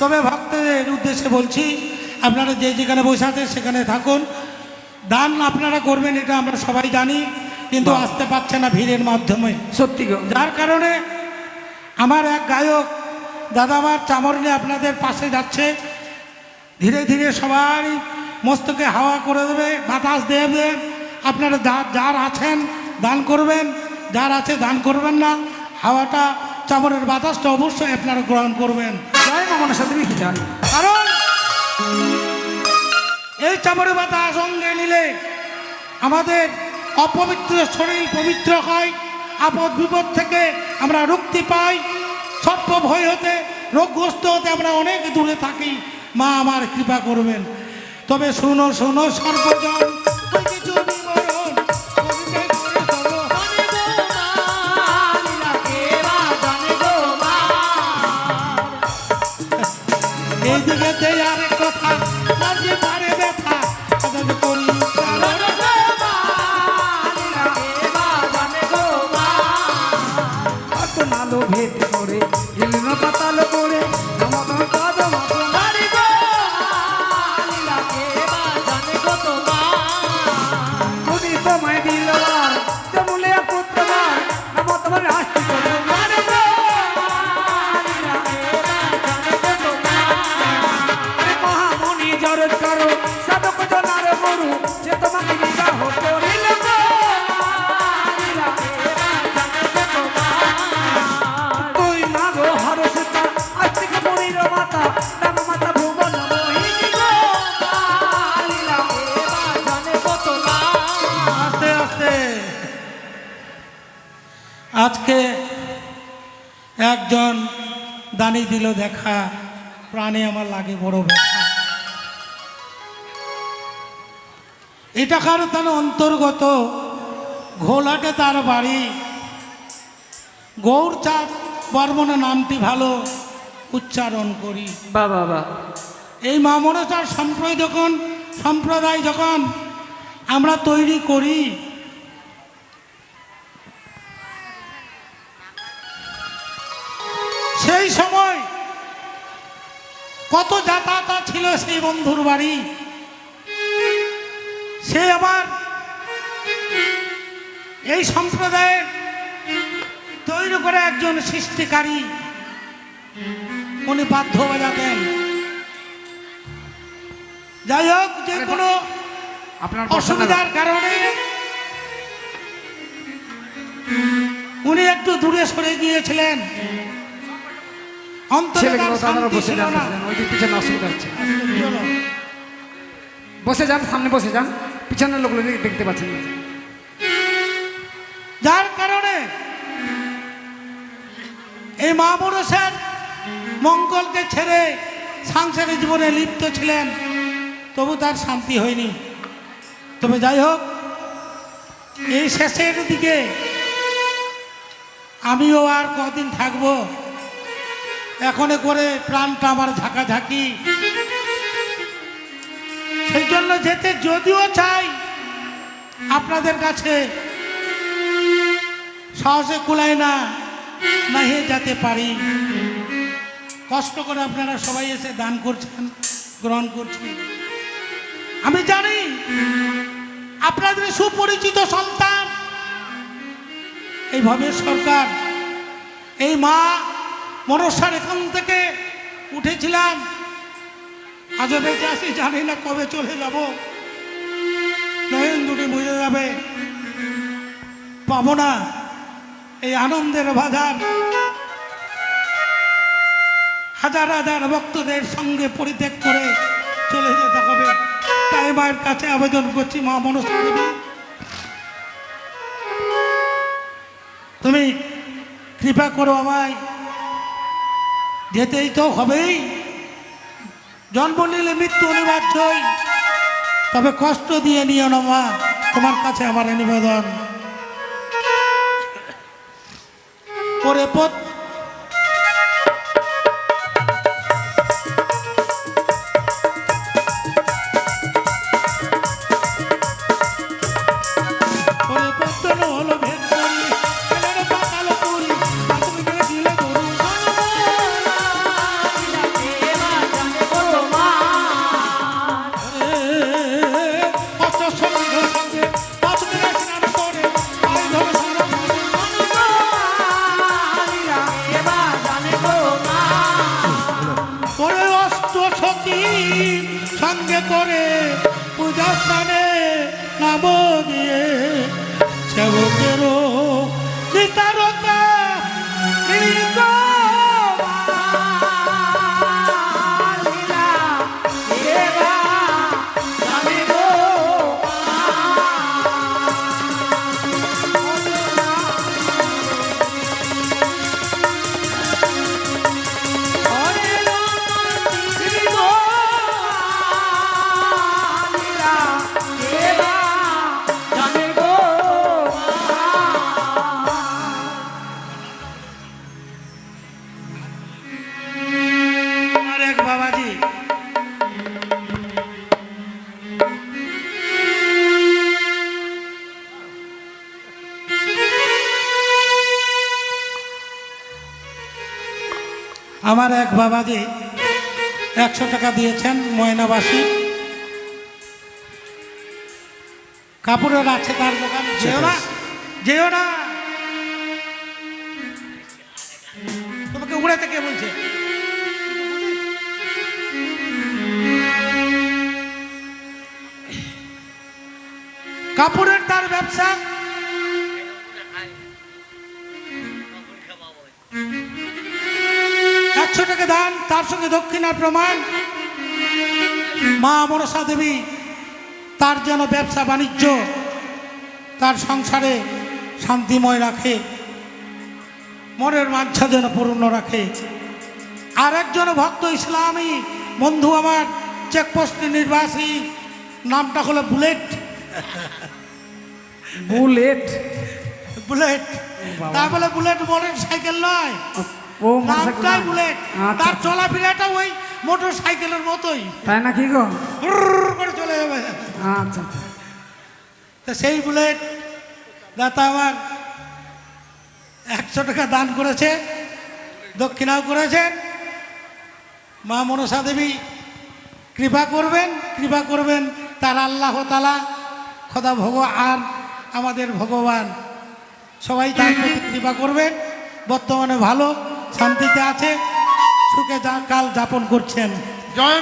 তবে ভক্তদের উদ্দেশ্যে বলছি আপনারা যে যেখানে বসে আছেন সেখানে থাকুন। দান আপনারা করবেন এটা আমরা সবাই জানি কিন্তু আসতে পারছে না ভিড়ের মাধ্যমে। সত্যি যার কারণে আমার এক গায়ক দাদা আমার চামর নিয়ে আপনাদের পাশে যাচ্ছে। ধীরে ধীরে সবাই মস্তকে হাওয়া করে দেবে বাতাস দেবে। আপনারা যা যার আছেন দান করবেন যার আছে দান করবেন না। হাওয়াটা চামরের বাতাসটা অবশ্যই আপনারা গ্রহণ করবেন। জয় মা মনসা দেবী কারণ এই চামড়ে বাতা সঙ্গে নিলে আমাদের অপবিত্র শরীর পবিত্র হয়, আপদ বিপদ থেকে আমরা মুক্তি পাই, সর্প ভয় হতে, রোগগ্রস্ত হতে আমরা অনেক দূরে থাকি। মা আমার কৃপা করবেন। তবে শুনো শুনো সর্বজন এই দিকে কথা। আজকে একজন দানি দিল দেখা প্রাণে আমার লাগে বড় ব্যথা। এটা কারও তার অন্তর্গত? ঘোলাটে তার বাড়ি। গৌরচাঁদ বর্মন নামটি ভালো উচ্চারণ করি। বা বাবা এই মা মনসার সম্প্রদায় যখন সম্প্রদায় যখন আমরা তৈরি করি সেই সময় কত যাতায়াত ছিল সেই বন্ধুর বাড়ি? সে আবার এই সম্প্রদায়ের তৈরি করে একজন সৃষ্টিকারী উনি বাধ্য বাজাতেন যাই হোক যে কোনো আপনার অসুবিধার কারণে উনি একটু দূরে সরে গিয়েছিলেন। বসে যান সামনে বসে যান। পিছনের লোকগুলো দেখতে পাচ্ছেন না। যার কারণে এই মা মনসার মঙ্গলকে ছেড়ে সাংসারিক জীবনে লিপ্ত ছিলেন, তবু তার শান্তি হয়নি। তবে যাই হোক, এই শেষের দিকে আমিও আর কদিন থাকব। এখনে করে প্রাণটা আমার ঝাঁকাঝাঁকি জন্য যেতে যদিও চাই, আপনাদের কাছে সাহসে কুলায় না নাহে যেতে পারি। কষ্ট করে আপনারা সবাই এসে দান করছেন, গ্রহণ করছেন। আমি জানি আপনাদের সুপরিচিত সন্তান, এইভাবে সরকার, এই মা মনসার এখান থেকে উঠেছিলাম। আজও বেঁচে জানি না কবে চলে যাব। নয়ন দুটি বুঝে যাবে। পাবো না এই আনন্দের বাজার। হাজার হাজার ভক্তদের সঙ্গে পরিত্যাগ করে চলে যেতে হবে। তাই মায়ের কাছে আবেদন করছি, মা মনসা তুমি কৃপা করো আমায়। যেতেই তো হবেই। জন্ম নিলে মৃত্যু অনিবার্যই। তবে কষ্ট দিয়ে নিও না মা, তোমার কাছে আমার নিবেদন। পরে সতী সঙ্গে করে পূজা স্থানে নাম দিয়ে সেবকেরও আমার এক বাবাজি একশো টাকা দিয়েছেন ময়নাবাসী। কাপড়ের আছে তার দোকান। যেও না যেও না। তোমাকে উড়ে থেকে বলছে। কাপড়ের তার ব্যবসা দান তার সঙ্গে দক্ষিণার প্রমাণ। মা মনসা দেবী তার যেন ব্যবসা বাণিজ্য তার সংসারে শান্তিময় রাখে মনের বাঞ্ছা যেন পূর্ণ রাখে। আর একজন ভক্ত ইসলামী বন্ধু আমার চেকপোস্ট নির্বাসী নামটা হলো বুলেট। বুলেট? বুলেট। বাবা। তা বলে বুলেট মোটর সাইকেল নয়। ও নামটাই বুলেট। আচ্ছা। তার চলাফেরাটা ওই মোটর সাইকেলের মতোই। তাই গো? হুরর করে চলে যাবে। আচ্ছা আচ্ছা। তো সেই বুলেট দাতা আমার একশো টাকা দান করেছে দক্ষিণাও করেছেন মা মনসা দেবী কৃপা করবেন কৃপা করবেন তার আল্লাহ তালা খোদা ভগ আর আমাদের ভগবান। সবাই তার প্রতি কৃপা করবেন। বর্তমানে ভালো। শান্তিতে আছে সুখে যা কাল যাপন করছেন। জয়